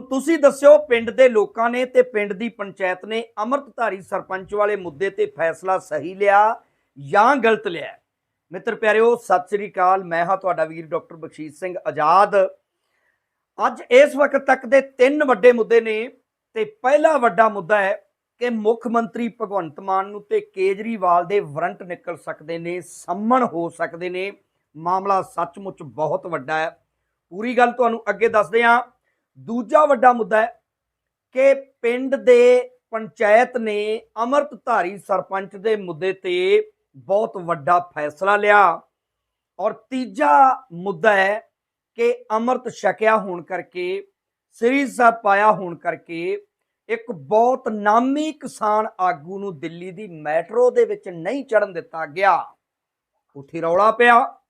ਹੁਣ ਤੁਸੀਂ ਦੱਸਿਓ ਪਿੰਡ ਦੇ ਲੋਕਾਂ ਨੇ ਤੇ ਪਿੰਡ ਦੀ ਪੰਚਾਇਤ ਨੇ ਅਮਰਤਧਾਰੀ ਸਰਪੰਚ ਵਾਲੇ ਮੁੱਦੇ ਤੇ ਫੈਸਲਾ ਸਹੀ ਲਿਆ ਜਾਂ ਗਲਤ ਲਿਆ? ਮਿੱਤਰ ਪਿਆਰਿਓ, ਸਤਿ ਸ੍ਰੀ ਅਕਾਲ। ਮੈਂ ਹਾਂ ਤੁਹਾਡਾ ਵੀਰ ਡਾਕਟਰ ਬਖਸ਼ੀਸ਼ ਸਿੰਘ ਆਜ਼ਾਦ। ਅੱਜ ਇਸ ਵਕਤ ਤੱਕ ਦੇ ਤਿੰਨ ਵੱਡੇ ਮੁੱਦੇ ਨੇ ਤੇ ਪਹਿਲਾ ਵੱਡਾ ਮੁੱਦਾ ਹੈ ਕਿ ਮੁੱਖ ਮੰਤਰੀ ਭਗਵੰਤ ਮਾਨ ਨੂੰ ਤੇ ਕੇਜਰੀਵਾਲ ਦੇ ਵਾਰੰਟ ਨਿਕਲ ਸਕਦੇ ਨੇ, ਸੰਮਣ ਹੋ ਸਕਦੇ ਨੇ। ਮਾਮਲਾ ਸੱਚਮੁੱਚ ਬਹੁਤ ਵੱਡਾ ਹੈ। ਪੂਰੀ ਗੱਲ ਤੁਹਾਨੂੰ ਅੱਗੇ ਦੱਸਦੇ ਹਾਂ। ਦੂਜਾ ਵੱਡਾ ਮੁੱਦਾ ਹੈ ਕਿ ਪਿੰਡ ਦੇ ਪੰਚਾਇਤ ਨੇ ਅਮਰਤਧਾਰੀ ਸਰਪੰਚ ਦੇ ਮੁੱਦੇ ਤੇ ਬਹੁਤ ਵੱਡਾ ਫੈਸਲਾ ਲਿਆ। ਔਰ ਤੀਜਾ ਮੁੱਦਾ ਹੈ ਕਿ ਅਮਰਤ ਛਕਿਆ ਹੋਣ ਕਰਕੇ ਸ੍ਰੀ ਸਾਹਿਬ ਪਾਇਆ ਹੋਣ ਕਰਕੇ ਇੱਕ ਬਹੁਤ ਨਾਮੀ ਕਿਸਾਨ ਆਗੂ ਨੂੰ ਦਿੱਲੀ ਦੀ ਮੈਟਰੋ ਦੇ ਵਿੱਚ ਨਹੀਂ ਚੜਨ ਦਿੱਤਾ ਗਿਆ। ਉੱਥੇ ਰੌਲਾ ਪਿਆ।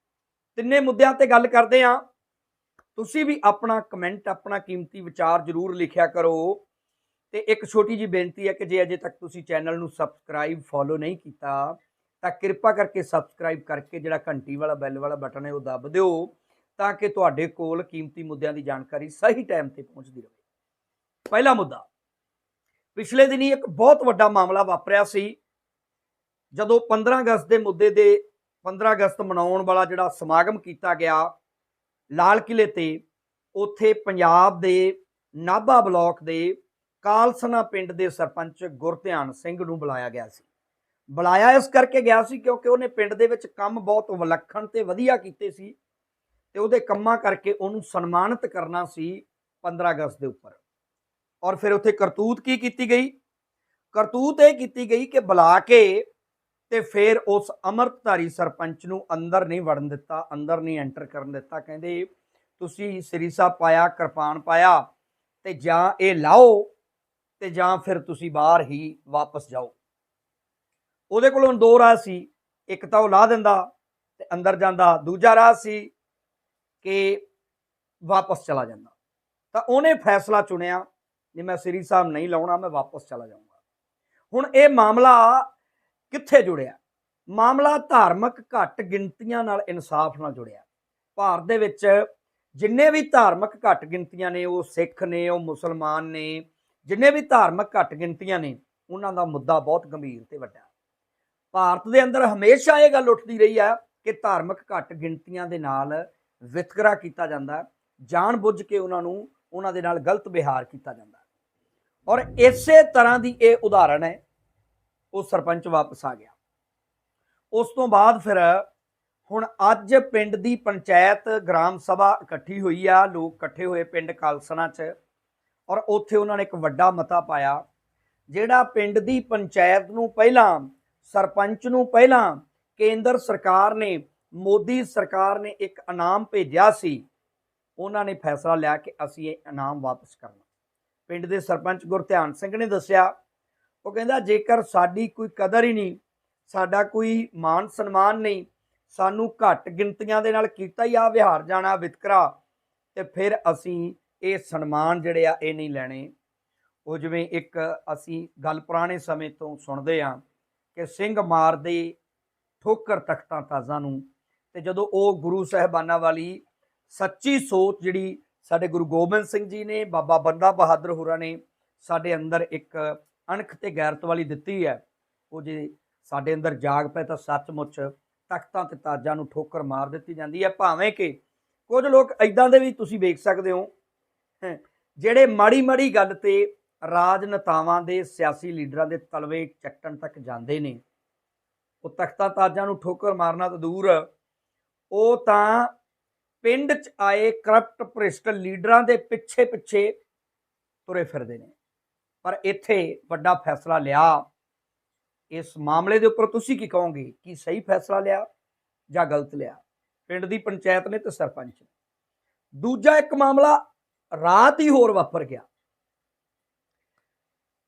ਤਿੰਨੇ ਮੁੱਦਿਆਂ ਤੇ ਗੱਲ ਕਰਦੇ ਆਂ ਤੁਸੀਂ ਵੀ ਆਪਣਾ ਕਮੈਂਟ ਆਪਣਾ ਕੀਮਤੀ ਵਿਚਾਰ ਜ਼ਰੂਰ ਲਿਖਿਆ ਕਰੋ। ਤੇ ਇੱਕ ਛੋਟੀ ਜੀ ਬੇਨਤੀ ਹੈ ਕਿ ਜੇ ਅਜੇ ਤੱਕ ਤੁਸੀਂ ਚੈਨਲ ਨੂੰ ਸਬਸਕ੍ਰਾਈਬ ਫੋਲੋ ਨਹੀਂ ਕੀਤਾ, ਤਾਂ ਕਿਰਪਾ ਕਰਕੇ ਸਬਸਕ੍ਰਾਈਬ ਕਰਕੇ ਜਿਹੜਾ ਘੰਟੀ ਵਾਲਾ ਬੈਲ ਵਾਲਾ ਬਟਨ ਹੈ ਉਹ ਦੱਬ ਦਿਓ, ਤਾਂ ਕਿ ਤੁਹਾਡੇ ਕੋਲ ਕੀਮਤੀ ਮੁੱਦਿਆਂ ਦੀ ਜਾਣਕਾਰੀ ਸਹੀ ਟਾਈਮ ਤੇ ਪਹੁੰਚਦੀ ਰਹੇ। ਪਹਿਲਾ ਮੁੱਦਾ, ਪਿਛਲੇ ਦਿਨੀ ਇੱਕ ਬਹੁਤ ਵੱਡਾ ਮਾਮਲਾ ਵਾਪਰਿਆ ਸੀ। ਜਦੋਂ 15 ਅਗਸਤ ਦੇ ਮੁੱਦੇ ਦੇ 15 ਅਗਸਤ ਮਨਾਉਣ ਵਾਲਾ ਜਿਹੜਾ ਸਮਾਗਮ ਕੀਤਾ ਗਿਆ ਲਾਲ ਕਿਲੇ ਤੇ, ਉੱਥੇ ਪੰਜਾਬ ਦੇ ਨਾਭਾ ਬਲਾਕ ਦੇ ਕਾਲਸਨਾ ਪਿੰਡ ਦੇ ਸਰਪੰਚ ਗੁਰਧਿਆਨ ਸਿੰਘ ਨੂੰ ਬੁਲਾਇਆ ਗਿਆ ਸੀ। ਬੁਲਾਇਆ ਇਸ ਕਰਕੇ ਗਿਆ ਸੀ ਕਿਉਂਕਿ ਉਹਨੇ ਪਿੰਡ ਦੇ ਵਿੱਚ ਕੰਮ ਬਹੁਤ ਵਿਲੱਖਣ ਤੇ ਵਧੀਆ ਕੀਤੇ ਸੀ ਤੇ ਉਹਦੇ ਕੰਮਾਂ ਕਰਕੇ ਉਹਨੂੰ ਸਨਮਾਨਿਤ ਕਰਨਾ ਸੀ 15 ਅਗਸਤ ਦੇ ਉੱਪਰ। ਔਰ ਫਿਰ ਉੱਥੇ ਕਰਤੂਤ ਕੀ ਕੀਤੀ ਗਈ? ਕਰਤੂਤ ਇਹ ਕੀਤੀ ਗਈ ਕਿ ਬੁਲਾ ਕੇ ਤੇ ਫਿਰ ਉਸ ਅਮਰਤਧਾਰੀ ਸਰਪੰਚ ਨੂੰ ਅੰਦਰ ਨਹੀਂ ਵੜਨ ਦਿੱਤਾ, ਅੰਦਰ ਨਹੀਂ ਐਂਟਰ ਕਰਨ ਦਿੱਤਾ। ਕਹਿੰਦੇ, ਤੁਸੀਂ ਸ੍ਰੀ ਸਾਹਿਬ ਪਾਇਆ, ਕਿਰਪਾਨ ਪਾਇਆ ਤੇ ਜਾਂ ਇਹ ਲਾਓ ਤੇ ਜਾਂ ਫਿਰ ਤੁਸੀਂ ਬਾਹਰ ਹੀ ਵਾਪਸ ਜਾਓ। ਉਹਦੇ ਕੋਲੋਂ ਦੋ ਰਾਹ ਸੀ। ਇੱਕ ਤਾਂ ਉਹ ਲਾ ਦਿੰਦਾ ਤੇ ਅੰਦਰ ਜਾਂਦਾ। ਦੂਜਾ ਰਾਹ ਸੀ ਕਿ ਵਾਪਸ ਚਲਾ ਜਾਂਦਾ। ਤਾਂ ਉਹਨੇ ਫੈਸਲਾ ਚੁਣਿਆ, ਜੇ ਮੈਂ ਸ੍ਰੀ ਸਾਹਿਬ ਨਹੀਂ ਲਾਉਣਾ, ਮੈਂ ਵਾਪਸ ਚਲਾ ਜਾਊਂਗਾ। ਹੁਣ ਇਹ ਮਾਮਲਾ ਕਿੱਥੇ ਜੁੜਿਆ? ਮਾਮਲਾ ਧਾਰਮਿਕ ਘੱਟ ਗਿਣਤੀਆਂ ਨਾਲ ਇਨਸਾਫ ਨਾਲ ਜੁੜਿਆ। ਭਾਰਤ ਦੇ ਵਿੱਚ ਜਿੰਨੇ ਵੀ ਧਾਰਮਿਕ ਘੱਟ ਗਿਣਤੀਆਂ ਨੇ, ਉਹ ਸਿੱਖ ਨੇ, ਉਹ ਮੁਸਲਮਾਨ ਨੇ, ਜਿੰਨੇ ਵੀ ਧਾਰਮਿਕ ਘੱਟ ਗਿਣਤੀਆਂ ਨੇ, ਉਹਨਾਂ ਦਾ ਮੁੱਦਾ ਬਹੁਤ ਗੰਭੀਰ ਤੇ ਵੱਡਾ। ਭਾਰਤ ਦੇ ਅੰਦਰ ਹਮੇਸ਼ਾ ਇਹ ਗੱਲ ਉੱਠਦੀ ਰਹੀ ਆ ਕਿ ਧਾਰਮਿਕ ਘੱਟ ਗਿਣਤੀਆਂ ਦੇ ਨਾਲ ਵਿਤਕਰਾ ਕੀਤਾ ਜਾਂਦਾ ਜਾਣ ਬੁੱਝ ਕੇ ਉਹਨਾਂ ਨੂੰ, ਉਹਨਾਂ ਦੇ ਨਾਲ ਗਲਤ ਵਿਹਾਰ ਕੀਤਾ ਜਾਂਦਾ। ਔਰ ਇਸੇ ਤਰ੍ਹਾਂ ਦੀ ਇਹ ਉਦਾਹਰਣ ਹੈ ਉਹ ਸਰਪੰਚ ਵਾਪਸ ਆ ਗਿਆ। ਉਸ ਤੋਂ ਬਾਅਦ ਫਿਰ ਹੁਣ ਅੱਜ ਪਿੰਡ ਦੀ ਪੰਚਾਇਤ ਗ੍ਰਾਮ ਸਭਾ ਇਕੱਠੀ ਹੋਈ ਆ, ਲੋਕ ਇਕੱਠੇ ਹੋਏ ਪਿੰਡ ਕਾਲਸਨਾ 'ਚ ਔਰ ਉੱਥੇ ਉਹਨਾਂ ਨੇ ਇੱਕ ਵੱਡਾ ਮਤਾ ਪਾਇਆ, ਜਿਹੜਾ ਪਿੰਡ ਦੀ ਪੰਚਾਇਤ ਨੂੰ ਪਹਿਲਾਂ, ਸਰਪੰਚ ਨੂੰ ਪਹਿਲਾਂ ਕੇਂਦਰ ਸਰਕਾਰ ਨੇ, ਮੋਦੀ ਸਰਕਾਰ ਨੇ ਇੱਕ ਇਨਾਮ ਭੇਜਿਆ ਸੀ, ਉਹਨਾਂ ਨੇ ਫੈਸਲਾ ਲਿਆ ਕਿ ਅਸੀਂ ਇਹ ਇਨਾਮ ਵਾਪਸ ਕਰਨਾ। ਪਿੰਡ ਦੇ ਸਰਪੰਚ ਗੁਰਧਿਆਨ ਸਿੰਘ ਨੇ ਦੱਸਿਆ ਉਹ ਕਹਿੰਦਾ, ਜੇਕਰ ਸਾਡੀ ਕੋਈ ਕਦਰ ਹੀ ਨਹੀਂ, ਸਾਡਾ ਕੋਈ ਮਾਨ ਸਨਮਾਨ ਨਹੀਂ, ਸਾਨੂੰ ਘੱਟ ਗਿਣਤੀਆਂ ਦੇ ਨਾਲ ਕੀਤਾ ਹੀ ਆ, ਵਿਹਾਰ ਜਾਣਾ, ਵਿਤਕਰਾ, ਤੇ ਫਿਰ ਅਸੀਂ ਇਹ ਸਨਮਾਨ ਜਿਹੜੇ ਆ, ਇਹ ਨਹੀਂ ਲੈਣੇ। ਉਹ ਜਿਵੇਂ ਇੱਕ ਅਸੀਂ ਗੱਲ ਪੁਰਾਣੇ ਸਮੇਂ ਤੋਂ ਸੁਣਦੇ ਆ ਕਿ ਸਿੰਘ ਮਾਰਦੇ ਠੋਕਰ ਤਖਤਾਂ ਤਾਜ਼ਾਂ ਨੂੰ, ਤੇ ਜਦੋਂ ਉਹ ਗੁਰੂ ਸਾਹਿਬਾਨਾਂ ਵਾਲੀ ਸੱਚੀ ਸੋਚ ਜਿਹੜੀ ਸਾਡੇ ਗੁਰੂ ਗੋਬਿੰਦ ਸਿੰਘ ਜੀ ਨੇ, ਬਾਬਾ ਬੰਦਾ ਬਹਾਦਰ ਹੋਰਾਂ ਨੇ ਸਾਡੇ ਅੰਦਰ ਇੱਕ ਅਣਖ ਤੇ ਗੈਰਤ ਵਾਲੀ ਦਿੱਤੀ ਹੈ। ਉਹ ਜੇ ਸਾਡੇ ਅੰਦਰ ਜਾਗ ਪਏ ਤਾਂ ਸੱਚਮੁੱਚ ਤਖਤਾਂ ਤੇ ਤਾਜਾਂ ਨੂੰ ਠੋਕਰ ਮਾਰ ਦਿੱਤੀ ਜਾਂਦੀ ਹੈ। ਭਾਵੇਂ ਕਿ ਕੁਝ ਲੋਕ ਐਦਾਂ ਦੇ ਵੀ ਤੁਸੀਂ ਵੇਖ ਸਕਦੇ ਹੋ। ਜਿਹੜੇ ਮਾੜੀ ਮਾੜੀ ਗੱਲ ਤੇ ਰਾਜਨੇਤਾਵਾਂ ਦੇ ਸਿਆਸੀ ਲੀਡਰਾਂ ਦੇ ਤਲਵੇ ਚੱਟਣ ਤੱਕ ਜਾਂਦੇ ਨੇ, ਉਹ ਤਖਤਾਂ ਤਾਜਾਂ ਨੂੰ ਠੋਕਰ ਮਾਰਨਾ ਤਾਂ ਦੂਰ ਉਹ ਤਾਂ ਪਿੰਡ 'ਚ ਆਏ ਕਰਪਟ ਭ੍ਰਿਸ਼ਟ ਲੀਡਰਾਂ ਦੇ ਪਿੱਛੇ ਪਿੱਛੇ ਤੁਰੇ ਫਿਰਦੇ ਨੇ। ਪਰ ਇੱਥੇ ਵੱਡਾ ਫੈਸਲਾ ਲਿਆ। ਇਸ ਮਾਮਲੇ ਦੇ ਉੱਪਰ ਤੁਸੀਂ ਕੀ ਕਹੋਗੇ? ਕਿ ਸਹੀ ਫੈਸਲਾ ਲਿਆ ਜਾਂ ਗਲਤ ਲਿਆ? ਪਿੰਡ ਦੀ ਪੰਚਾਇਤ ਨੇ ਤੇ ਸਰਪੰਚ ਨੇ। ਦੂਜਾ ਇੱਕ ਮਾਮਲਾ ਰਾਤ ਹੀ ਹੋਰ ਵਾਪਰ ਗਿਆ।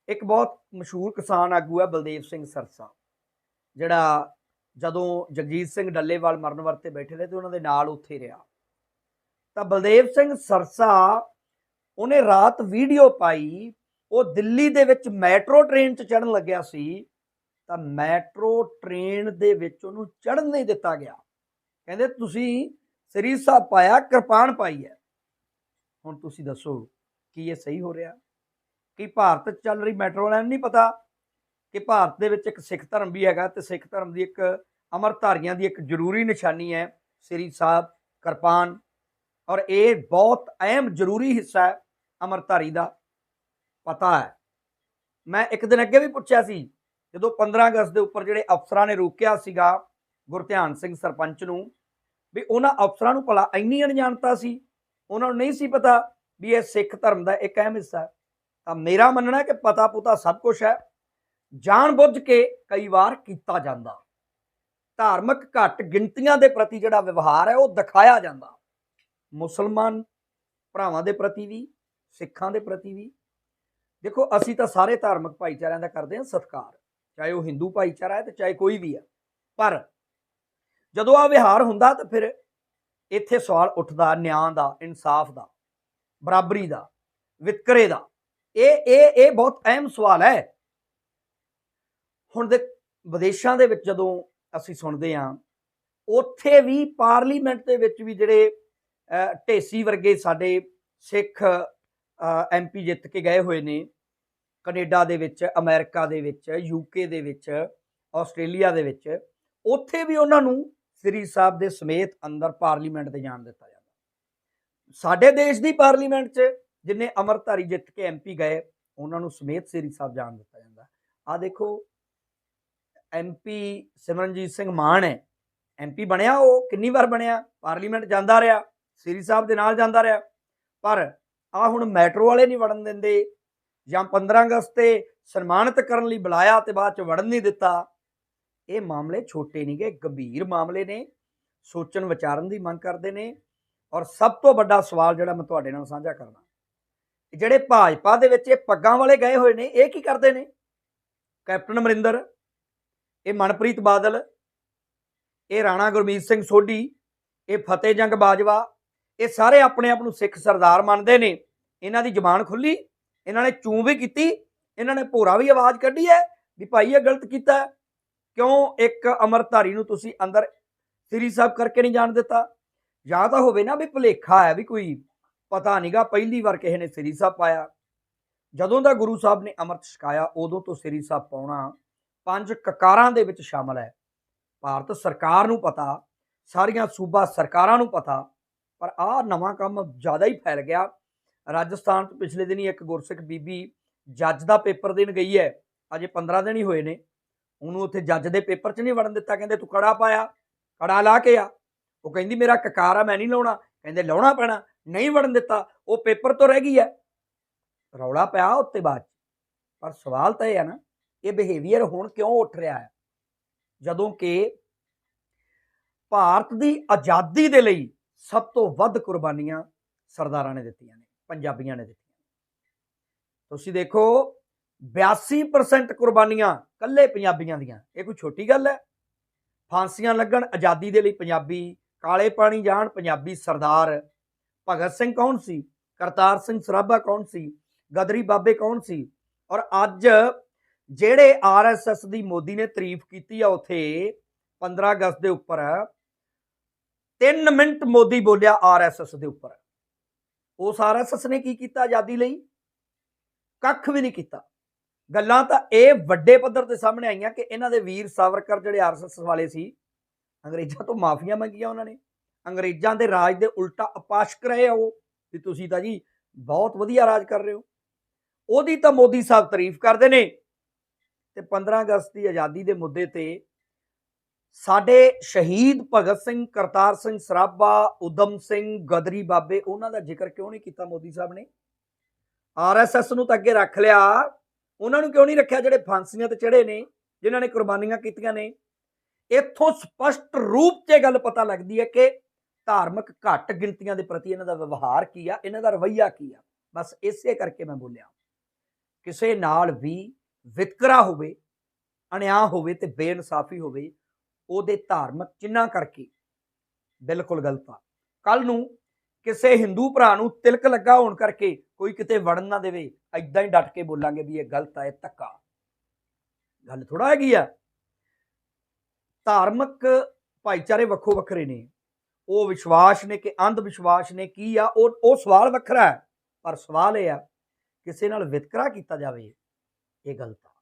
ਇੱਕ ਬਹੁਤ ਮਸ਼ਹੂਰ ਕਿਸਾਨ ਆਗੂ ਹੈ ਬਲਦੇਵ ਸਿੰਘ ਸਰਸਾ, ਜਿਹੜਾ ਜਦੋਂ ਜਗਜੀਤ ਸਿੰਘ ਡੱਲੇਵਾਲ ਮਰਨ ਵਰਤੇ ਬੈਠੇ ਰਹੇ ਤੇ ਉਹਨਾਂ ਦੇ ਨਾਲ ਉੱਥੇ ਰਿਹਾ। ਤਾਂ ਬਲਦੇਵ ਸਿੰਘ ਸਰਸਾ ਉਹਨੇ ਰਾਤ ਵੀਡੀਓ ਪਾਈ ਉਹ ਦਿੱਲੀ ਦੇ ਵਿੱਚ ਮੈਟਰੋ ਟ੍ਰੇਨ 'ਚ ਚੜਨ ਲੱਗਿਆ ਸੀ, ਤਾਂ ਮੈਟਰੋ ਟ੍ਰੇਨ ਦੇ ਵਿੱਚ ਉਹਨੂੰ ਚੜਨ ਨਹੀਂ ਦਿੱਤਾ ਗਿਆ। ਕਹਿੰਦੇ, ਤੁਸੀਂ ਸ੍ਰੀ ਸਾਹਿਬ ਪਾਇਆ, ਕਿਰਪਾਨ ਪਾਈ ਹੈ। ਹੁਣ ਤੁਸੀਂ ਦੱਸੋ, ਕੀ ਇਹ ਸਹੀ ਹੋ ਰਿਹਾ? ਕਿ ਭਾਰਤ 'ਚ ਚੱਲ ਰਹੀ ਮੈਟਰੋ ਲਾਈਨ ਨਹੀਂ ਪਤਾ ਕਿ ਭਾਰਤ ਦੇ ਵਿੱਚ ਇੱਕ ਸਿੱਖ ਧਰਮ ਵੀ ਹੈਗਾ ਤੇ ਸਿੱਖ ਧਰਮ ਦੀ ਇੱਕ ਅਮਰਧਾਰੀਆਂ ਦੀ ਇੱਕ ਜ਼ਰੂਰੀ ਨਿਸ਼ਾਨੀ ਹੈ ਸ੍ਰੀ ਸਾਹਿਬ ਕਿਰਪਾਨ, ਔਰ ਇਹ ਬਹੁਤ ਅਹਿਮ ਜ਼ਰੂਰੀ ਹਿੱਸਾ ਹੈ ਅਮਰਧਾਰੀ ਦਾ। ਪਤਾ ਹੈ। ਮੈਂ ਇੱਕ ਦਿਨ ਅੱਗੇ ਵੀ ਪੁੱਛਿਆ ਸੀ, ਜਦੋਂ 15 ਅਗਸਤ ਦੇ ਉੱਪਰ ਜਿਹੜੇ ਅਫਸਰਾਂ ਨੇ ਰੋਕਿਆ ਸੀਗਾ ਗੁਰਧਿਆਨ ਸਿੰਘ ਸਰਪੰਚ ਨੂੰ, ਵੀ ਉਹਨਾਂ ਅਫਸਰਾਂ ਨੂੰ ਭਲਾ ਇੰਨੀ ਅਣਜਾਣਤਾ ਸੀ, ਉਹਨਾਂ ਨੂੰ ਨਹੀਂ ਸੀ ਪਤਾ ਵੀ ਇਹ ਸਿੱਖ ਧਰਮ ਦਾ ਇੱਕ ਅਹਿਮ ਹਿੱਸਾ ਹੈ। ਤਾਂ ਮੇਰਾ ਮੰਨਣਾ ਹੈ ਕਿ ਪਤਾ ਪੁਤਾ ਸਭ ਕੁਝ ਹੈ। ਜਾਣ ਬੁੱਝ ਕੇ ਕਈ ਵਾਰ ਕੀਤਾ ਜਾਂਦਾ। ਧਾਰਮਿਕ ਘੱਟ ਗਿਣਤੀਆਂ ਦੇ ਪ੍ਰਤੀ ਜਿਹੜਾ ਵਿਵਹਾਰ ਹੈ, ਉਹ ਦਿਖਾਇਆ ਜਾਂਦਾ। ਮੁਸਲਮਾਨ ਭਰਾਵਾਂ ਦੇ ਪ੍ਰਤੀ ਵੀ, ਸਿੱਖਾਂ ਦੇ ਪ੍ਰਤੀ ਵੀ ਦੇਖੋ, ਅਸੀਂ ਤਾਂ ਸਾਰੇ ਧਾਰਮਿਕ ਭਾਈਚਾਰਿਆਂ ਦਾ ਕਰਦੇ ਹਾਂ ਸਤਿਕਾਰ, ਚਾਹੇ ਉਹ ਹਿੰਦੂ ਭਾਈਚਾਰਾ ਹੈ ਤੇ ਚਾਹੇ ਕੋਈ ਵੀ ਹੈ। ਪਰ ਜਦੋਂ ਆ ਵਿਹਾਰ ਹੁੰਦਾ ਤਾਂ ਫਿਰ ਇੱਥੇ ਸਵਾਲ ਉੱਠਦਾ, ਨਿਆਂ ਦਾ, ਇਨਸਾਫ ਦਾ, ਬਰਾਬਰੀ ਦਾ, ਵਿਤਕਰੇ ਦਾ। ਇਹ ਇਹ ਇਹ ਬਹੁਤ ਅਹਿਮ ਸਵਾਲ ਹੈ। ਹੁਣ ਦੇ ਵਿਦੇਸ਼ਾਂ ਦੇ ਵਿੱਚ ਜਦੋਂ ਅਸੀਂ ਸੁਣਦੇ ਹਾਂ, ਉੱਥੇ ਵੀ ਪਾਰਲੀਮੈਂਟ ਦੇ ਵਿੱਚ ਵੀ ਜਿਹੜੇ ਢੇਸੀ ਵਰਗੇ ਸਾਡੇ ਸਿੱਖ ਐਮਪੀ ਜਿੱਤ ਕੇ ਗਏ ਹੋਏ ਨੇ। ਕੈਨੇਡਾ ਦੇ ਵਿੱਚ, ਅਮਰੀਕਾ ਦੇ ਵਿੱਚ ਯੂਕੇ ਦੇ ਵਿੱਚ, ਆਸਟ੍ਰੇਲੀਆ ਦੇ ਵਿੱਚ। ਉੱਥੇ ਵੀ ਉਹਨਾਂ ਨੂੰ ਸ੍ਰੀ ਸਾਹਿਬ ਦੇ ਸਮੇਤ ਅੰਦਰ ਪਾਰਲੀਮੈਂਟ ਤੇ ਜਾਣ ਦਿੱਤਾ ਜਾਂਦਾ। ਸਾਡੇ ਦੇਸ਼ ਦੀ ਪਾਰਲੀਮੈਂਟ 'ਚ ਜਿਨੇ ਅਮਰਧਾਰੀ ਜਿੱਤ ਕੇ ਐਮਪੀ ਗਏ, ਉਹਨਾਂ ਨੂੰ ਸਮੇਤ ਸ੍ਰੀ ਸਾਹਿਬ ਜਾਣ ਦਿੱਤਾ ਜਾਂਦਾ। ਆ ਦੇਖੋ ਐਮਪੀ ਸਿਮਰਨਜੀਤ ਸਿੰਘ ਮਾਨ ਹੈ। ਐਮਪੀ ਬਣਿਆ ਉਹ, ਕਿੰਨੀ ਵਾਰ ਬਣਿਆ? ਪਾਰਲੀਮੈਂਟ ਜਾਂਦਾ ਰਿਹਾ, ਸ੍ਰੀ ਸਾਹਿਬ ਦੇ ਨਾਲ ਜਾਂਦਾ ਰਿਹਾ। ਪਰ ਆ ਹੁਣ ਮੈਟਰੋ ਵਾਲੇ ਨਹੀਂ ਵੜਨ ਦਿੰਦੇ, ਜਾਂ 15 ਅਗਸਤ ਤੇ ਸਨਮਾਨਿਤ ਕਰਨ ਲਈ ਬੁਲਾਇਆ ਤੇ ਬਾਅਦ ਚ ਵੜਨ ਨਹੀਂ ਦਿੱਤਾ, ਇਹ ਮਾਮਲੇ ਛੋਟੇ ਨਹੀਂ ਗਏ ਗੰਭੀਰ ਮਾਮਲੇ ਨੇ, ਸੋਚਣ ਵਿਚਾਰਨ ਦੀ ਮੰਗ ਕਰਦੇ ਨੇ, ਔਰ ਸਭ ਤੋਂ ਵੱਡਾ ਸਵਾਲ ਜਿਹੜਾ ਮੈਂ ਤੁਹਾਡੇ ਨਾਲ ਸਾਂਝਾ ਕਰਨਾ ਜਿਹੜੇ ਭਾਜਪਾ ਦੇ ਵਿੱਚ ਇਹ ਪੱਗਾਂ ਵਾਲੇ ਗਏ ਹੋਏ ਨੇ, ਇਹ ਕੀ ਕਰਦੇ ਨੇ? ਕੈਪਟਨ ਅਮਰਿੰਦਰ, ਇਹ ਮਨਪ੍ਰੀਤ ਬਾਦਲ, ਇਹ ਰਾਣਾ ਗੁਰਮੀਤ ਸਿੰਘ ਸੋਢੀ, ਇਹ ਫਤਿਹ ਜੰਗ ਬਾਜਵਾ ਇਹ ਸਾਰੇ ਆਪਣੇ ਆਪ ਨੂੰ ਸਿੱਖ ਸਰਦਾਰ ਮੰਨਦੇ ਨੇ। ਇਹਨਾਂ ਦੀ ਜ਼ਬਾਨ ਖੁੱਲੀ, ਇਹਨਾਂ ਨੇ ਚੂੰ ਵੀ ਕੀਤੀ, ਇਹਨਾਂ ਨੇ ਭੋਰਾ ਵੀ ਆਵਾਜ਼ ਕੱਢੀ ਹੈ ਵੀ ਭਾਈ ਇਹ ਗਲਤ ਕੀਤਾ ਕਿਉਂ ਇੱਕ ਅਮਰਧਾਰੀ ਨੂੰ ਤੁਸੀਂ ਅੰਦਰ ਸ੍ਰੀ ਸਾਹਿਬ ਕਰਕੇ ਨਹੀਂ ਜਾਣ ਦਿੱਤਾ? ਜਾਂ ਤਾਂ ਹੋਵੇ ਨਾ ਵੀ ਭੁਲੇਖਾ ਹੈ ਵੀ ਕੋਈ ਪਤਾ ਨਹੀਂਗਾ ਪਹਿਲੀ ਵਾਰ ਕਿਸੇ ਨੇ ਸ੍ਰੀ ਸਾਹਿਬ ਪਾਇਆ। ਜਦੋਂ ਦਾ ਗੁਰੂ ਸਾਹਿਬ ਨੇ ਅੰਮ੍ਰਿਤ ਛਕਾਇਆ, ਉਦੋਂ ਤੋਂ ਸ੍ਰੀ ਸਾਹਿਬ ਪਾਉਣਾ ਪੰਜ ਕਕਾਰਾਂ ਦੇ ਵਿੱਚ ਸ਼ਾਮਲ ਹੈ। ਭਾਰਤ ਸਰਕਾਰ ਨੂੰ ਪਤਾ, ਸਾਰੀਆਂ ਸੂਬਾ ਸਰਕਾਰਾਂ ਨੂੰ ਪਤਾ ਪਰ ਆਹ ਨਵਾਂ ਕੰਮ ਜ਼ਿਆਦਾ ਹੀ ਫੈਲ ਗਿਆ। ਰਾਜਸਥਾਨ ਚ ਪਿਛਲੇ ਦਿਨੀ ਇੱਕ ਗੁਰਸਿੱਖ ਬੀਬੀ ਜੱਜ ਦਾ ਪੇਪਰ ਦੇਣ ਗਈ ਹੈ। ਅਜੇ 15 ਦਿਨ ਹੀ ਹੋਏ ਨੇ। ਉਹਨੂੰ ਉੱਥੇ ਜੱਜ ਦੇ ਪੇਪਰ 'ਚ ਨਹੀਂ ਵੜਨ ਦਿੱਤਾ। ਕਹਿੰਦੇ, ਤੂੰ ਕੜਾ ਪਾਇਆ, ਕੜਾ ਲਾ ਕੇ ਆ। ਉਹ ਕਹਿੰਦੀ, ਮੇਰਾ ਕਕਾਰ ਆ, ਮੈਂ ਨਹੀਂ ਲਾਉਣਾ। ਕਹਿੰਦੇ, ਲਾਉਣਾ ਪੈਣਾ, ਨਹੀਂ ਵੜਨ ਦਿੱਤਾ। ਉਹ ਪੇਪਰ ਤੋਂ ਰਹਿ ਗਈ ਹੈ। ਰੌਲਾ ਪਿਆ ਉੱਤੇ ਬਾਅਦ 'ਚ। ਪਰ ਸਵਾਲ ਤਾਂ ਇਹ ਹੈ ਨਾ, ਇਹ ਬਿਹੇਵੀਅਰ ਹੁਣ ਕਿਉਂ ਉੱਠ ਰਿਹਾ ਹੈ? ਜਦੋਂ ਕਿ ਭਾਰਤ ਦੀ ਆਜ਼ਾਦੀ ਦੇ ਲਈ ਸਭ ਤੋਂ ਵੱਧ ਕੁਰਬਾਨੀਆਂ ਸਰਦਾਰਾਂ ਨੇ ਦਿੱਤੀਆਂ ਨੇ, ਪੰਜਾਬੀਆਂ ਨੇ ਦਿੱਤੀਆਂ ਤੁਸੀਂ ਦੇਖੋ 82% ਕੁਰਬਾਨੀਆਂ ਕੱਲੇ ਪੰਜਾਬੀਆਂ ਦੀਆਂ, ਇਹ ਕੋਈ ਛੋਟੀ ਗੱਲ ਹੈ। ਫਾਂਸੀਆਂ ਲੱਗਣ, ਆਜ਼ਾਦੀ ਦੇ ਲਈ ਪੰਜਾਬੀ ਕਾਲੇ ਪਾਣੀ ਜਾਣ, ਪੰਜਾਬੀ ਸਰਦਾਰ ਭਗਤ ਸਿੰਘ ਕੌਣ ਸੀ? ਕਰਤਾਰ ਸਿੰਘ ਸਰਾਭਾ ਕੌਣ ਸੀ? ਗਦਰੀ ਬਾਬੇ ਕੌਣ ਸੀ? ਔਰ ਅੱਜ ਜਿਹੜੇ ਆਰਐਸਐਸ ਦੀ ਮੋਦੀ ਨੇ ਤਾਰੀਫ ਕੀਤੀ ਆ ਉਥੇ 15 ਅਗਸਤ ਦੇ ਉੱਪਰ 3 ਮਿੰਟ ਮੋਦੀ ਬੋਲਿਆ ਆਰਐਸਐਸ ਦੇ ਉੱਪਰ। ਉਸ ਆਰਐਸਐਸ ਨੇ ਕੀ ਕੀਤਾ ਆਜ਼ਾਦੀ ਲਈ? ਕੱਖ ਵੀ ਨਹੀਂ ਕੀਤਾ। ਗੱਲਾਂ ਤਾਂ ਇਹ ਵੱਡੇ ਪੱਧਰ ਤੇ ਸਾਹਮਣੇ ਆਈਆਂ ਕਿ ਇਹਨਾਂ ਦੇ ਵੀਰ ਸਾਵਰਕਰ ਜਿਹੜੇ ਆਰਐਸਐਸ ਵਾਲੇ ਸੀ, ਅੰਗਰੇਜ਼ਾਂ ਤੋਂ ਮਾਫੀਆਂ ਮੰਗੀਆਂ ਉਹਨਾਂ ਨੇ। ਅੰਗਰੇਜ਼ਾਂ ਦੇ ਰਾਜ ਦੇ ਉਲਟਾ ਅਪਾਸ਼ਕ ਰਹੇ ਆ ਉਹ, ਵੀ ਤੁਸੀਂ ਤਾਂ ਜੀ ਬਹੁਤ ਵਧੀਆ ਰਾਜ ਕਰ ਰਹੇ ਹੋ। ਉਹਦੀ ਤਾਂ ਮੋਦੀ ਸਾਹਿਬ ਤਾਰੀਫ ਕਰਦੇ ਨੇ। ਤੇ 15 ਅਗਸਤ ਦੀ ਆਜ਼ਾਦੀ ਦੇ ਮੁੱਦੇ ਤੇ ਸਾਡੇ ਸ਼ਹੀਦ ਭਗਤ ਸਿੰਘ, ਕਰਤਾਰ ਸਿੰਘ, ਸਰਾਭਾ ਉਦਮ ਸਿੰਘ, ਗਦਰੀ ਬਾਬੇ, ਉਹਨਾਂ ਦਾ ਜ਼ਿਕਰ ਕਿਉਂ ਨਹੀਂ ਕੀਤਾ ਮੋਦੀ ਸਾਹਿਬ ਨੇ? ਆਰਐਸਐਸ ਨੂੰ ਤਾਂ ਅੱਗੇ ਰੱਖ ਲਿਆ। ਉਹਨਾਂ ਨੂੰ ਕਿਉਂ ਨਹੀਂ ਰੱਖਿਆ? ਜਿਹੜੇ ਫਾਂਸੀਆਂ ਤੇ ਚੜੇ ਨੇ, ਜਿਨ੍ਹਾਂ ਨੇ ਕੁਰਬਾਨੀਆਂ ਕੀਤੀਆਂ ਨੇ। ਇੱਥੋਂ ਸਪਸ਼ਟ ਰੂਪ 'ਚ ਗੱਲ ਪਤਾ ਲੱਗਦੀ ਹੈ ਕਿ ਧਾਰਮਿਕ ਘੱਟ ਗਿਣਤੀਆਂ ਦੇ ਪ੍ਰਤੀ ਇਹਨਾਂ ਦਾ ਵਿਵਹਾਰ ਕੀ ਆ? ਇਹਨਾਂ ਦਾ ਰਵੱਈਆ ਕੀ ਆ? ਬਸ ਇਸੇ ਕਰਕੇ ਮੈਂ ਬੋਲਿਆ। ਕਿਸੇ ਨਾਲ ਵੀ ਵਿਤਕਰਾ ਹੋਵੇ ਅਨਿਆਂ ਹੋਵੇ ਤੇ ਬੇਇਨਸਾਫੀ ਹੋਵੇ ਉਹਦੇ ਧਾਰਮਿਕ ਚਿੰਨ੍ਹਾਂ ਕਰਕੇ। ਬਿਲਕੁਲ ਗਲਤ ਆ। ਕੱਲ ਨੂੰ ਕਿਸੇ ਹਿੰਦੂ ਭਰਾ ਨੂੰ ਤਿਲਕ ਲੱਗਾ ਹੋਣ ਕਰਕੇ ਕੋਈ ਕਿਤੇ ਵੜਨ ਨਾ ਦੇਵੇ ਐਦਾਂ ਹੀ ਡਟ ਕੇ ਬੋਲਾਂਗੇ ਵੀ ਇਹ ਗਲਤ ਆ, ਇਹ ਧੱਕਾ। ਗੱਲ ਥੋੜਾ ਹੈਗੀ ਆ। ਧਾਰਮਿਕ ਭਾਈਚਾਰੇ ਵੱਖੋ ਵੱਖਰੇ ਨੇ। ਉਹ ਵਿਸ਼ਵਾਸ ਨੇ ਕਿ ਅੰਧ ਵਿਸ਼ਵਾਸ ਨੇ, ਕੀ ਆ, ਉਹ ਉਹ ਸਵਾਲ ਵੱਖਰਾ ਹੈ, ਪਰ ਸਵਾਲ ਇਹ ਆ, ਕਿਸੇ ਨਾਲ ਵਿਤਕਰਾ ਕੀਤਾ ਜਾਵੇ, ਇਹ ਗਲਤ ਆ।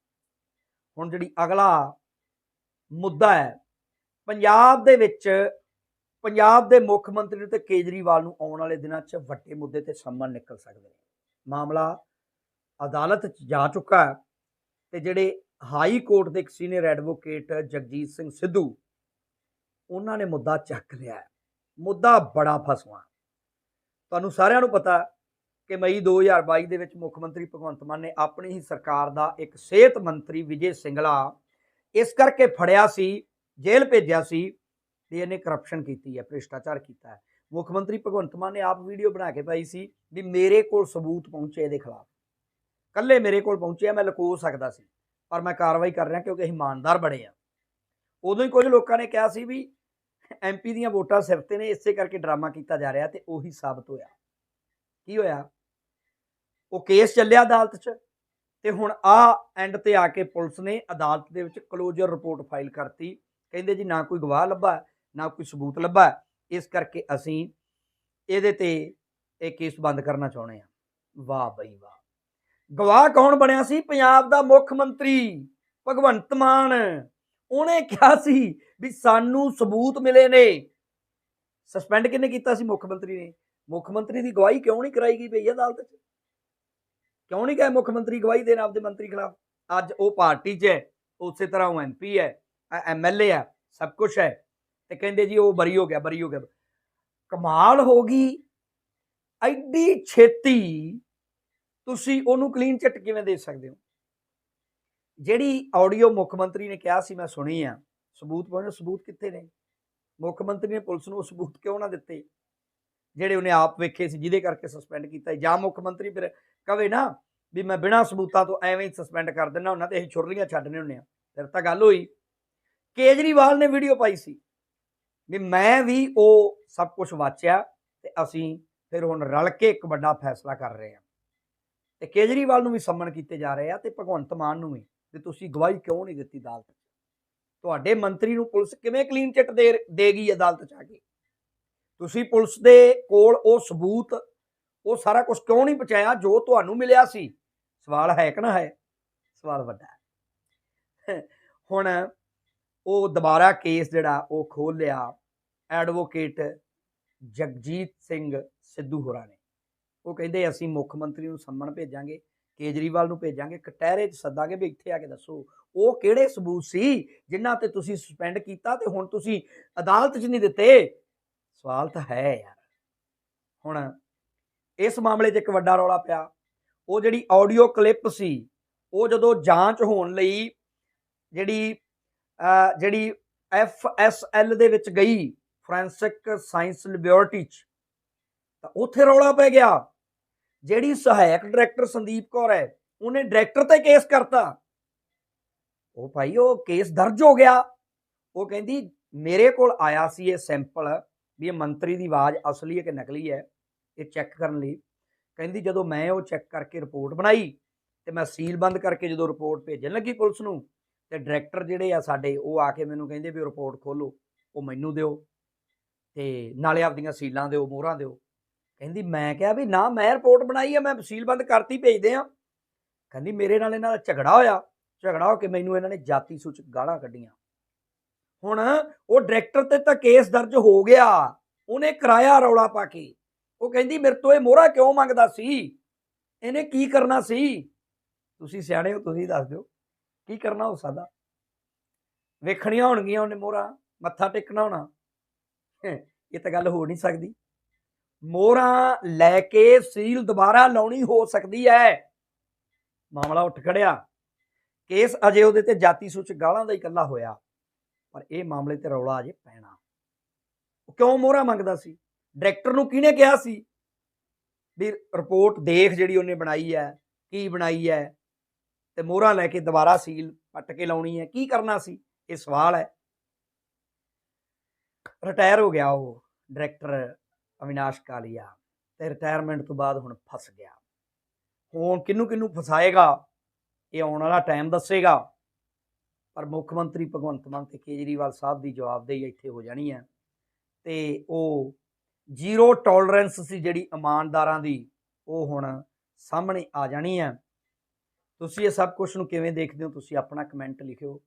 ਹੁਣ ਜਿਹੜੀ ਅਗਲਾ ਮੁੱਦਾ ਹੈ ਪੰਜਾਬ ਦੇ ਵਿੱਚ, ਪੰਜਾਬ ਦੇ ਮੁੱਖ ਮੰਤਰੀ ਤੇ ਕੇਜਰੀਵਾਲ ਨੂੰ ਆਉਣ ਵਾਲੇ ਦਿਨਾਂ 'ਚ ਵੱਡੇ ਮੁੱਦੇ ਤੇ ਸੰਮਨ ਨਿਕਲ ਸਕਦੇ ਨੇ। ਮਾਮਲਾ ਅਦਾਲਤ 'ਚ ਜਾ ਚੁੱਕਾ ਹੈ ਤੇ ਜਿਹੜੇ ਹਾਈ ਕੋਰਟ ਦੇ ਇੱਕ ਸੀਨੀਅਰ ਐਡਵੋਕੇਟ ਜਗਜੀਤ ਸਿੰਘ ਸਿੱਧੂ, ਉਹਨਾਂ ਨੇ ਮੁੱਦਾ ਚੱਕ ਲਿਆ ਮੁੱਦਾ ਬੜਾ ਫਸਵਾ ਤੁਹਾਨੂੰ ਸਾਰਿਆਂ ਨੂੰ ਪਤਾ ਕਿ ਮਈ 2022 ਦੇ ਵਿੱਚ ਮੁੱਖ ਮੰਤਰੀ ਭਗਵੰਤ ਮਾਨ ਨੇ ਆਪਣੀ ਹੀ ਸਰਕਾਰ ਦਾ ਇੱਕ ਸਿਹਤ ਮੰਤਰੀ ਵਿਜੇ ਸਿੰਗਲਾ ਇਸ ਕਰਕੇ ਫੜਿਆ ਸੀ ਜੇਲ੍ਹ ਭੇਜਿਆ ਸੀ ਵੀ ਇਹਨੇ ਕਰਪਸ਼ਨ ਕੀਤੀ ਹੈ, ਭ੍ਰਿਸ਼ਟਾਚਾਰ ਕੀਤਾ ਹੈ। ਮੁੱਖ ਮੰਤਰੀ ਭਗਵੰਤ ਮਾਨ ਨੇ ਆਪ ਵੀਡੀਓ ਬਣਾ ਕੇ ਪਾਈ ਸੀ ਵੀ ਮੇਰੇ ਕੋਲ ਸਬੂਤ ਪਹੁੰਚੇ ਇਹਦੇ ਖਿਲਾਫ। ਕੱਲੇ ਮੇਰੇ ਕੋਲ ਪਹੁੰਚਿਆ ਮੈਂ ਲੁਕੋ ਸਕਦਾ ਸੀ, ਪਰ ਮੈਂ ਕਾਰਵਾਈ ਕਰ ਰਿਹਾ ਕਿਉਂਕਿ ਅਸੀਂ ਇਮਾਨਦਾਰ ਬਣੇ ਆ। ਉਦੋਂ ਹੀ ਕੁਝ ਲੋਕਾਂ ਨੇ ਕਿਹਾ ਸੀ ਵੀ ਐਮਪੀ ਦੀਆਂ ਵੋਟਾਂ ਸਿਰ ਤੇ ਨੇ, ਇਸੇ ਕਰਕੇ ਡਰਾਮਾ ਕੀਤਾ ਜਾ ਰਿਹਾ ਤੇ ਉਹੀ ਸਾਬਤ ਹੋਇਆ। ਕੀ ਹੋਇਆ? ਉਹ ਕੇਸ ਚੱਲਿਆ ਅਦਾਲਤ 'ਚ ਤੇ ਹੁਣ ਆ ਐਂਡ ਤੇ ਆ ਕੇ ਪੁਲਿਸ ਨੇ ਅਦਾਲਤ ਦੇ ਵਿੱਚ ਕਲੋਜ਼ਰ ਰਿਪੋਰਟ ਫਾਈਲ ਕਰਤੀ। ਕਹਿੰਦੇ ਜੀ ਨਾ ਕੋਈ ਗਵਾਹ ਲੱਭਾ, ਨਾ ਕੋਈ ਸਬੂਤ ਲੱਭਾ। ਇਸ ਕਰਕੇ ਅਸੀਂ ਇਹਦੇ ਤੇ ਇਹ ਕੇਸ ਬੰਦ ਕਰਨਾ ਚਾਹੁੰਦੇ ਆ ਵਾਹ ਬਈ ਵਾਹ। ਗਵਾਹ ਕੌਣ ਬਣਿਆ ਸੀ? ਪੰਜਾਬ ਦਾ ਮੁੱਖ ਮੰਤਰੀ ਭਗਵੰਤ ਮਾਨ। ਉਹਨੇ ਕਿਹਾ ਸੀ ਵੀ ਸਾਨੂੰ ਸਬੂਤ ਮਿਲੇ ਨੇ। ਸਸਪੈਂਡ ਕਿਹਨੇ ਕੀਤਾ ਸੀ ਮੁੱਖ ਮੰਤਰੀ ਨੇ? ਮੁੱਖ ਮੰਤਰੀ ਦੀ ਗਵਾਹੀ ਕਿਉਂ ਨਹੀਂ ਕਰਾਈ ਗਈ ਪਈ ਅਦਾਲਤ 'ਚ? ਕਿਉਂ ਨਹੀਂ ਗਏ ਮੁੱਖ ਮੰਤਰੀ ਗਵਾਹੀ ਦੇਣ ਆਪਦੇ ਮੰਤਰੀ ਖਿਲਾਫ? ਅੱਜ ਉਹ ਪਾਰਟੀ 'ਚ ਹੈ, ਉਸੇ ਤਰ੍ਹਾਂ ਉਹ ਐਮਪੀ ਹੈ। ਐਮਐਲਏ ਹੈ, ਸਭ ਕੁਝ ਹੈ। ਤੇ ਕਹਿੰਦੇ ਜੀ ਉਹ ਬਰੀ ਹੋ ਗਿਆ, ਬਰੀ ਹੋ ਗਿਆ। ਕਮਾਲ ਹੋ ਗਈ। ਐਡੀ ਛੇਤੀ ਤੁਸੀਂ ਉਹਨੂੰ ਕਲੀਨ ਚਿੱਟ ਕਿਵੇਂ ਦੇ ਸਕਦੇ ਹੋ? ਜਿਹੜੀ ਆਡੀਓ ਮੁੱਖ ਮੰਤਰੀ ਨੇ ਕਿਹਾ ਸੀ, ਮੈਂ ਸੁਣੀ ਆ। ਸਬੂਤ ਪਹੁੰਚੇ, ਸਬੂਤ ਕਿੱਥੇ ਨੇ? ਮੁੱਖ ਮੰਤਰੀ ਨੇ ਪੁਲਿਸ ਨੂੰ ਉਹ ਸਬੂਤ ਕਿਉਂ ਨਾ ਦਿੱਤੇ? ਜਿਹੜੇ ਉਹਨੇ ਆਪ ਵੇਖੇ ਸੀ, ਜਿਹਦੇ ਕਰਕੇ ਸਸਪੈਂਡ ਕੀਤਾ। ਜਾਂ ਮੁੱਖ ਮੰਤਰੀ ਫਿਰ ਕਵੇ ਨਾ ਵੀ ਮੈਂ ਬਿਨਾਂ ਸਬੂਤਾਂ ਤੋਂ ਐਵੇਂ ਹੀ ਸਸਪੈਂਡ ਕਰ ਦਿੰਦਾ ਉਹਨਾਂ ਤੇ ਅਸੀਂ ਛੁਰਲੀਆਂ ਛੱਡਨੇ ਹੁੰਨੇ ਆ। ਫਿਰ ਤਾਂ ਗੱਲ ਹੋਈ। ਕੇਜਰੀਵਾਲ ਨੇ ਵੀਡੀਓ ਪਾਈ ਸੀ ਵੀ ਮੈਂ ਵੀ ਉਹ ਸਭ ਕੁਝ ਵਾਚਿਆ ਤੇ ਅਸੀਂ ਫਿਰ ਹੁਣ ਰਲ ਕੇ ਇੱਕ ਵੱਡਾ ਫੈਸਲਾ ਕਰ ਰਹੇ ਹਾਂ। ਤੇ ਕੇਜਰੀਵਾਲ ਨੂੰ ਵੀ ਸੰਮਨ ਕੀਤੇ ਜਾ ਰਹੇ ਆ ਤੇ ਭਗਵੰਤ ਮਾਨ ਨੂੰ ਵੀ ਵੀ ਤੁਸੀਂ ਗਵਾਹੀ ਕਿਉਂ ਨਹੀਂ ਦਿੱਤੀ ਅਦਾਲਤ 'ਚ? ਤੁਹਾਡੇ ਮੰਤਰੀ ਨੂੰ ਪੁਲਿਸ ਕਿਵੇਂ ਕਲੀਨ ਚਿੱਟ ਦੇ ਦੇਗੀ ਅਦਾਲਤ 'ਚ ਆ ਕੇ? ਤੁਸੀਂ ਪੁਲਿਸ ਦੇ ਕੋਲ ਉਹ ਸਬੂਤ, ਉਹ ਸਾਰਾ ਕੁਝ ਕਿਉਂ ਨਹੀਂ ਪਹੁੰਚਾਇਆ ਜੋ ਤੁਹਾਨੂੰ ਮਿਲਿਆ ਸੀ? ਸਵਾਲ ਹੈ ਕਿ ਨਾ ਹੈ? ਸਵਾਲ ਵੱਡਾ ਹੈ। ਹੁਣ ਉਹ ਦੁਬਾਰਾ ਕੇਸ ਜਿਹੜਾ ਉਹ ਖੋਲ ਲਿਆ ਐਡਵੋਕੇਟ ਜਗਜੀਤ ਸਿੰਘ ਸਿੱਧੂ ਹੋਰਾਂ ਨੇ। ਉਹ ਕਹਿੰਦੇ, ਅਸੀਂ ਮੁੱਖ ਮੰਤਰੀ ਨੂੰ ਸੰਮਣ ਭੇਜਾਂਗੇ, ਕੇਜਰੀਵਾਲ ਨੂੰ ਭੇਜਾਂਗੇ, ਕਟਹਿਰੇ 'ਚ ਸੱਦਾਂਗੇ ਵੀ ਇੱਥੇ ਆ ਕੇ ਦੱਸੋ, ਉਹ ਕਿਹੜੇ ਸਬੂਤ ਸੀ ਜਿਨ੍ਹਾਂ ਤੇ ਤੁਸੀਂ ਸਸਪੈਂਡ ਕੀਤਾ ਤੇ ਹੁਣ ਤੁਸੀਂ ਅਦਾਲਤ 'ਚ ਨਹੀਂ ਦਿੱਤੇ? ਸਵਾਲ ਤਾਂ ਹੈ ਯਾਰ। ਹੁਣ ਇਸ ਮਾਮਲੇ 'ਚ ਇੱਕ ਵੱਡਾ ਰੌਲਾ ਪਿਆ। ਉਹ ਜਿਹੜੀ ਆਡੀਓ ਕਲਿੱਪ ਸੀ, ਉਹ ਜਦੋਂ ਜਾਂਚ ਹੋਣ ਲਈ ਜਿਹੜੀ ਜਿਹੜੀ ਐਫ ਐਸ ਐਲ ਦੇ ਵਿੱਚ ਗਈ ਫੋਰੈਂਸਿਕ ਸਾਇੰਸ ਲੈਬੋਰੇਟਰੀ 'ਚ, ਤਾਂ ਉੱਥੇ ਰੌਲਾ ਪੈ ਗਿਆ। ਜਿਹੜੀ ਸਹਾਇਕ ਡਾਇਰੈਕਟਰ ਸੰਦੀਪ ਕੌਰ ਹੈ, ਉਹਨੇ ਡਾਇਰੈਕਟਰ ਤੇ ਕੇਸ ਕਰਤਾ। ਉਹ ਭਾਈ, ਉਹ ਕੇਸ ਦਰਜ ਹੋ ਗਿਆ। ਉਹ ਕਹਿੰਦੀ, ਮੇਰੇ ਕੋਲ ਆਇਆ ਸੀ ਇਹ ਸੈਂਪਲ ਵੀ ਇਹ ਮੰਤਰੀ ਦੀ ਆਵਾਜ਼ ਅਸਲੀ ਹੈ ਕਿ ਨਕਲੀ ਹੈ, ਇਹ ਚੈੱਕ ਕਰਨ ਲਈ। ਕਹਿੰਦੀ, ਜਦੋਂ ਮੈਂ ਉਹ ਚੈੱਕ ਕਰਕੇ ਰਿਪੋਰਟ ਬਣਾਈ ਤੇ ਮੈਂ ਸੀਲ ਬੰਦ ਕਰਕੇ ਜਦੋਂ ਰਿਪੋਰਟ ਭੇਜਣ ਲੱਗੀ ਪੁਲਿਸ ਨੂੰ ਤੇ ਡਾਇਰੈਕਟਰ ਜਿਹੜੇ ਆ ਸਾਡੇ, ਉਹ ਆ ਕੇ ਮੈਨੂੰ ਕਹਿੰਦੇ ਵੀ ਰਿਪੋਰਟ ਖੋਲੋ ਉਹ ਮੈਨੂੰ ਦਿਓ ਤੇ ਨਾਲੇ ਆਪਦੀਆਂ ਸੀਲਾਂ ਦਿਓ, ਮੋਹਰਾਂ ਦਿਓ। ਕਹਿੰਦੀ, ਮੈਂ ਕਿਹਾ ਵੀ ਨਾ, ਮੈਂ ਰਿਪੋਰਟ ਬਣਾਈ ਆ, ਮੈਂ ਸੀਲ ਬੰਦ ਕਰਤੀ, ਭੇਜਦੇ ਆ। ਕਹਿੰਦੀ, ਮੇਰੇ ਨਾਲ ਇਹਨਾਂ ਦਾ ਝਗੜਾ ਹੋਇਆ। ਝਗੜਾ ਹੋ ਕੇ ਮੈਨੂੰ ਇਹਨਾਂ ਨੇ ਜਾਤੀ ਸੂਚਕ ਗਾਲਾਂ ਕੱਢੀਆਂ। ਹੁਣ ਉਹ ਡਾਇਰੈਕਟਰ ਤੇ ਤਾਂ ਕੇਸ ਦਰਜ ਹੋ ਗਿਆ। ਉਹਨੇ ਕਰਾਇਆ ਰੌਲਾ ਪਾ ਕੇ। ਉਹ ਕਹਿੰਦੀ, ਮੇਰੇ ਤੋਂ ਇਹ ਮੋਹਰਾ ਕਿਉਂ ਮੰਗਦਾ ਸੀ? ਇਹਨੇ ਕੀ ਕਰਨਾ ਸੀ? ਤੁਸੀਂ ਸਿਆਣੇ ਹੋ, ਤੁਸੀਂ ਦੱਸ ਦਿਓ। ਕੀ ਕਰਨਾ ਹੋ ਸਕਦਾ ਵੇਖਣੀਆਂ ਹੋਣਗੀਆਂ ਉਹਨੇ ਮੋਹਰਾ, ਮੱਥਾ ਟੇਕਣਾ ਹੋਣਾ। ਇਹ ਤਾਂ ਗੱਲ ਹੋ ਨਹੀਂ ਸਕਦੀ। ਮੋਹਰਾ ਲੈ ਕੇ ਸੀਲ ਦੁਬਾਰਾ ਲਾਉਣੀ ਹੋ ਸਕਦੀ ਹੈ ਮਾਮਲਾ ਉੱਠ ਖੜਿਆ। ਕੇਸ ਅਜੇ ਉਹਦੇ ਤੇ ਜਾਤੀ ਸੂਚਕ ਗਾਲਾਂ ਦਾ ਹੀ ਇਕੱਲਾ ਹੋਇਆ। ਪਰ ਇਹ ਮਾਮਲੇ ਤੇ ਰੌਲਾ ਅਜੇ ਪੈਣਾ। ਉਹ ਕਿਉਂ ਮੋਹਰਾ ਮੰਗਦਾ ਸੀ? ਡਾਇਰੈਕਟਰ ਨੂੰ ਕਿਹਨੇ ਕਿਹਾ ਸੀ? ਵੀ ਰਿਪੋਰਟ ਦੇਖ ਜਿਹੜੀ ਉਹਨੇ ਬਣਾਈ ਹੈ ਕੀ ਬਣਾਈ ਹੈ ਤੇ ਮੋਹਰਾ ਲੈ ਕੇ ਦੁਬਾਰਾ ਸੀਲ ਪੱਟ ਕੇ ਲਾਉਣੀ ਹੈ। ਕੀ ਕਰਨਾ ਸੀ? ਇਹ ਸਵਾਲ ਹੈ। ਰਿਟਾਇਰ ਹੋ ਗਿਆ ਉਹ ਡਾਇਰੈਕਟਰ ਅਵਿਨਾਸ਼ ਕਾਲੀਆ ਤੇ ਰਿਟਾਇਰਮੈਂਟ ਤੋਂ ਬਾਅਦ ਹੁਣ ਫਸ ਗਿਆ। ਹੁਣ ਕਿਹਨੂੰ ਕਿਹਨੂੰ ਫਸਾਏਗਾ? ਇਹ ਆਉਣ ਵਾਲਾ ਟਾਈਮ ਦੱਸੇਗਾ। ਪਰ ਮੁੱਖ ਮੰਤਰੀ ਭਗਵੰਤ ਮਾਨ ਤੇ ਕੇਜਰੀਵਾਲ ਸਾਹਿਬ ਦੀ ਜਵਾਬਦੇਹੀ ਇੱਥੇ ਹੋ ਜਾਣੀ ਹੈ। ਤੇ ਉਹ ਜ਼ੀਰੋ ਟੋਲਰੈਂਸ ਸੀ ਜਿਹੜੀ ਇਮਾਨਦਾਰਾਂ ਦੀ, ਉਹ ਹੁਣ ਸਾਹਮਣੇ ਆ ਜਾਣੀ ਹੈ। ਤੁਸੀਂ ਇਹ ਸਭ ਕੁਝ ਨੂੰ ਕਿਵੇਂ ਦੇਖਦੇ ਹੋ? ਤੁਸੀਂ ਆਪਣਾ ਕਮੈਂਟ ਲਿਖਿਓ।